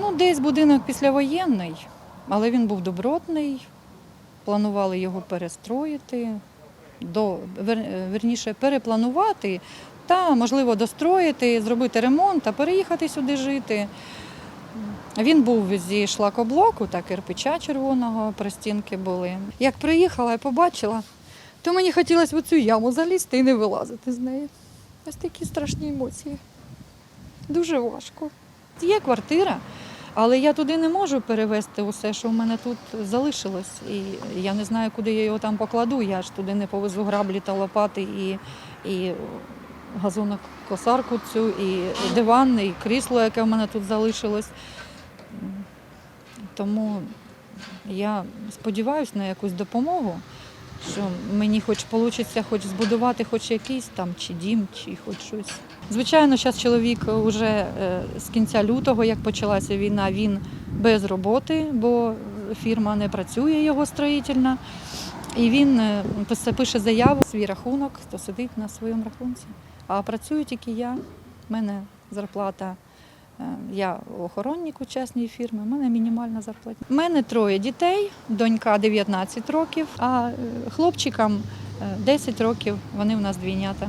Ну, десь будинок післявоєнний, але він був добротний. Планували його перестроїти, до, вер- верніше перепланувати та, можливо, достроїти, зробити ремонт та переїхати сюди жити. Він був зі шлакоблоку та кирпича червоного, простінки були. Як приїхала і побачила, то мені хотілося в цю яму залізти і не вилазити з неї. Ось такі страшні емоції. Дуже важко. Є квартира, але я туди не можу перевезти усе, що в мене тут залишилось. І я не знаю, куди я його там покладу. Я ж туди не повезу граблі та лопати і, і газонокосарку цю, і диван, і крісло, яке в мене тут залишилось. Тому я сподіваюся на якусь допомогу, що мені хоч вийде хоч збудувати хоч якийсь там чи дім, чи хоч щось. Звичайно, зараз чоловік вже з кінця лютого, як почалася війна, він без роботи, бо фірма не працює його строїтельна. І він е, пише заяву, свій рахунок, то сидить на своєму рахунці. А працюю тільки я. У мене зарплата. Е, Я охоронник у частній фірмі, у мене мінімальна зарплата. У мене троє дітей, донька 19 років, а е, хлопчикам е, 10 років, вони в нас двійнята.